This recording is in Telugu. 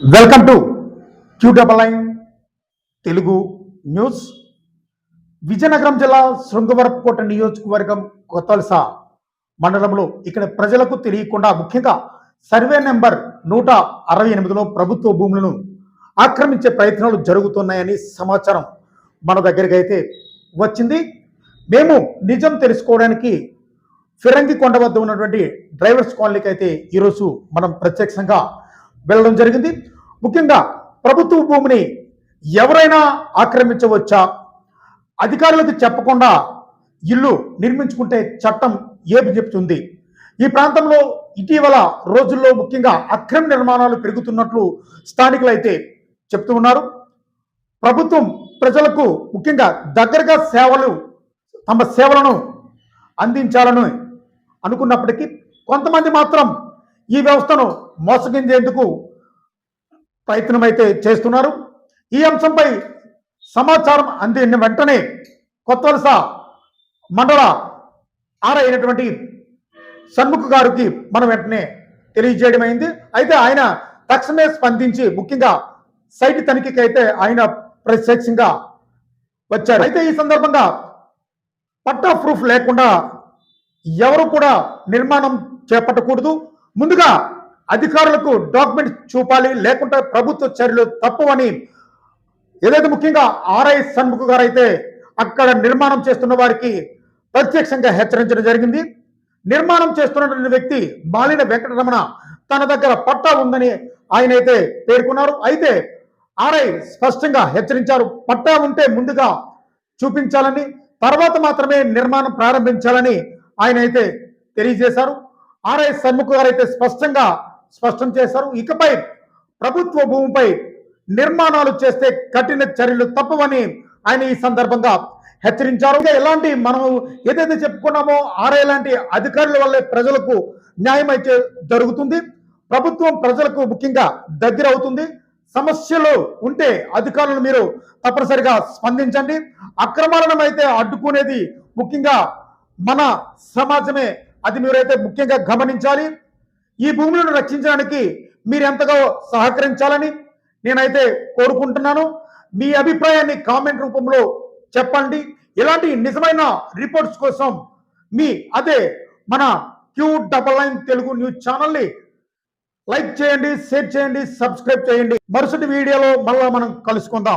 Welcome to Q double nine Telugu news. Vizianagaram జిల్లా శృంగవరపుకోట నియోజకవర్గం కొత్తలస మండలంలో ఇక్కడ ప్రజలకు తెలియకుండా ముఖ్యంగా సర్వే నెంబర్ నూట అరవై ఎనిమిదిలో ప్రభుత్వ భూములను ఆక్రమించే ప్రయత్నాలు జరుగుతున్నాయని సమాచారం మన దగ్గరికి అయితే వచ్చింది. మేము నిజం తెలుసుకోవడానికి ఫిరంగి కొండ వద్ద ఉన్నటువంటి డ్రైవర్స్ కాలనీకి అయితే ఈరోజు మనం ప్రత్యక్షంగా వెళ్ళడం జరిగింది. ముఖ్యంగా ప్రభుత్వ భూమిని ఎవరైనా ఆక్రమించవచ్చా? అధికారులకు చెప్పకుండా ఇల్లు నిర్మించుకుంటే చట్టం ఏమి చెప్తుంది ఈ ప్రాంతంలో ఇటీవల రోజుల్లో ముఖ్యంగా అక్రమ నిర్మాణాలు పెరుగుతున్నట్లు స్థానికులు అయితే చెప్తూ ఉన్నారు. ప్రభుత్వం ప్రజలకు ముఖ్యంగా దగ్గరగా సేవలు తమ సేవలను అందించాలని అనుకున్నప్పటికీ కొంతమంది మాత్రం ఈ వ్యవస్థను మోసగించేందుకు ప్రయత్నం అయితే చేస్తున్నారు. ఈ అంశంపై సమాచారం అందిన వెంటనే కొత్తవలస మండల ఆర్ అయినటువంటి షణ్ముఖ్ గారికి మనం వెంటనే తెలియజేయడం అయింది. అయితే ఆయన తక్షణమే స్పందించి ముఖ్యంగా సైట్ తనిఖీకి అయితే ఆయన ప్రత్యక్షంగా వచ్చారు. అయితే ఈ సందర్భంగా పట్టా ప్రూఫ్ లేకుండా ఎవరు కూడా నిర్మాణం చేపట్టకూడదు. ముందుగా అధికారులకు డాక్యుమెంట్ చూపాలి లేకుంటే ప్రభుత్వ చర్యలు తప్పవని ఏదైతే ముఖ్యంగా ఆర్ఐ షణ్ముఖ్ గారు అయితే అక్కడ నిర్మాణం చేస్తున్న వారికి ప్రత్యక్షంగా హెచ్చరించడం జరిగింది. నిర్మాణం చేస్తున్నటువంటి వ్యక్తి మాలిన వెంకటరమణ తన దగ్గర పట్టా ఉందని ఆయన అయితే పేర్కొన్నారు. అయితే ఆర్ఐ స్పష్టంగా హెచ్చరించారు. పట్టా ఉంటే ముందుగా చూపించాలని తర్వాత మాత్రమే నిర్మాణం ప్రారంభించాలని ఆయన అయితే తెలియజేశారు. ఆర్ఐ షణ్ముఖ్ గారు అయితే స్పష్టంగా స్పష్టం చేశారు. ఇకపై ప్రభుత్వ భూమిపై నిర్మాణాలు చేస్తే కఠిన చర్యలు తప్పవని ఆయన ఈ సందర్భంగా హెచ్చరించారు. ఎలాంటి మనం ఏదైతే చెప్పుకున్నామో ఆర్ఐ లాంటి అధికారుల వల్లే ప్రజలకు న్యాయం అయితే జరుగుతుంది. ప్రభుత్వం ప్రజలకు ముఖ్యంగా దగ్గర అవుతుంది. సమస్యలు ఉంటే అధికారులు మీరు తప్పనిసరిగా స్పందించండి. అక్రమాలను అయితే అడ్డుకునేది ముఖ్యంగా మన సమాజమే. అది మీరైతే ముఖ్యంగా గమనించాలి. ఈ భూములను రక్షించడానికి మీరు ఎంతగా సహకరించాలని నేనైతే కోరుకుంటున్నాను. మీ అభిప్రాయాన్ని కామెంట్ రూపంలో చెప్పండి. ఇలాంటి నిజమైన రిపోర్ట్స్ కోసం మీ అదే మన Q double nine Telugu news ఛానల్ని లైక్ చేయండి షేర్ చేయండి సబ్స్క్రైబ్ చేయండి. మరుసటి వీడియోలో మళ్ళా మనం కలుసుకుందాం.